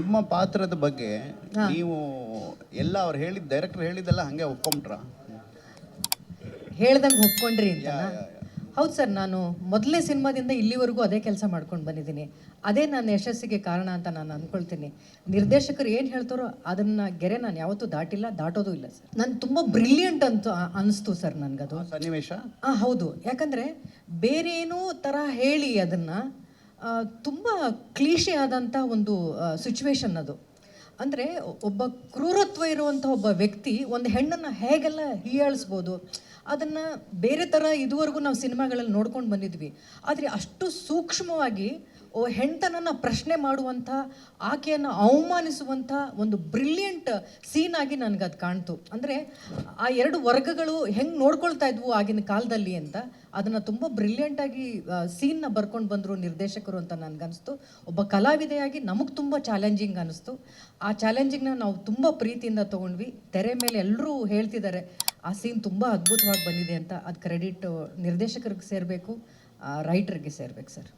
ನಿಮ್ಮ ಪಾತ್ರದ ಬಗ್ಗೆ ನೀವು ಎಲ್ಲ ಅವ್ರು ಹೇಳಿದ ಡೈರೆಕ್ಟರ್ ಹೇಳಿದ್ದೆಲ್ಲ ಹಂಗೆ ಒಪ್ಕೊಂಡ್ರ ಹೇಳ್ದಂಗೆ ಒಪ್ಕೊಂಡ್ರಿ ಅಂತ ಹೌದು ಸರ್ ನಾನು ಮೊದಲನೇ ಸಿನಿಮಾದಿಂದ ಇಲ್ಲಿವರೆಗೂ ಅದೇ ಕೆಲಸ ಮಾಡ್ಕೊಂಡು ಬಂದಿದ್ದೀನಿ. ಅದೇ ನನ್ನ ಯಶಸ್ಸಿಗೆ ಕಾರಣ ಅಂತ ನಾನು ಅಂದ್ಕೊಳ್ತೀನಿ ನಿರ್ದೇಶಕರು ಏನು ಹೇಳ್ತಾರೋ ಅದನ್ನು ಗೆರೆ ನಾನು ಯಾವತ್ತೂ ದಾಟಿಲ್ಲ ದಾಟೋದು ಇಲ್ಲ ಸರ್. ನಾನು ತುಂಬ ಬ್ರಿಲಿಯಂಟ್ ಅಂತ ಅನಿಸ್ತು ಸರ್ ನನಗದು. ಸನ್ನಿವೇಶ? ಹಾಂ ಹೌದು. ಯಾಕಂದರೆ ಬೇರೇನೂ ಥರ ಹೇಳಿ ಅದನ್ನು ತುಂಬ ಕ್ಲೀಶೆ ಆದಂಥ ಒಂದು ಸಿಚುವೇಶನ್ ಅದು. ಅಂದರೆ ಒಬ್ಬ ಕ್ರೂರತ್ವ ಇರುವಂಥ ಒಬ್ಬ ವ್ಯಕ್ತಿ ಒಂದು ಹೆಣ್ಣನ್ನು ಹೇಗೆಲ್ಲ ಹೀಯಾಳಿಸ್ಬೋದು, ಅದನ್ನು ಬೇರೆ ಥರ ಇದುವರೆಗೂ ನಾವು ಸಿನಿಮಾಗಳಲ್ಲಿ ನೋಡ್ಕೊಂಡು ಬಂದಿದ್ವಿ. ಆದರೆ ಅಷ್ಟು ಸೂಕ್ಷ್ಮವಾಗಿ ಓ ಹೆಣ್ತನನ್ನ ಪ್ರಶ್ನೆ ಮಾಡುವಂಥ, ಆಕೆಯನ್ನು ಅವಮಾನಿಸುವಂಥ ಒಂದು ಬ್ರಿಲಿಯಂಟ್ ಸೀನ್ ಆಗಿ ನನಗೆ ಅದು ಕಾಣ್ತು. ಅಂದರೆ ಆ ಎರಡು ವರ್ಗಗಳು ಹೆಂಗೆ ನೋಡ್ಕೊಳ್ತಾ ಇದ್ವು ಆಗಿನ ಕಾಲದಲ್ಲಿ ಅಂತ, ಅದನ್ನು ತುಂಬ ಬ್ರಿಲಿಯಂಟಾಗಿ ಸೀನ್ನ ಬರ್ಕೊಂಡು ಬಂದರು ನಿರ್ದೇಶಕರು ಅಂತ ನನಗನ್ನಿಸ್ತು ಒಬ್ಬ ಕಲಾವಿದೆಯಾಗಿ ನಮಗೆ ತುಂಬ ಚಾಲೆಂಜಿಂಗ್ ಅನ್ನಿಸ್ತು ಆ ಚಾಲೆಂಜಿಂಗ್ನ ನಾವು ತುಂಬ ಪ್ರೀತಿಯಿಂದ ತೊಗೊಂಡ್ವಿ. ತೆರೆ ಮೇಲೆ ಎಲ್ಲರೂ ಹೇಳ್ತಿದ್ದಾರೆ ಆ ಸೀನ್ ತುಂಬ ಅದ್ಭುತವಾಗಿ ಬಂದಿದೆ ಅಂತ. ಅದು ಕ್ರೆಡಿಟ್ ನಿರ್ದೇಶಕರಿಗೆ ಸೇರಬೇಕು ರೈಟರ್ಗೆ ಸೇರ್ಬೇಕು ಸರ್.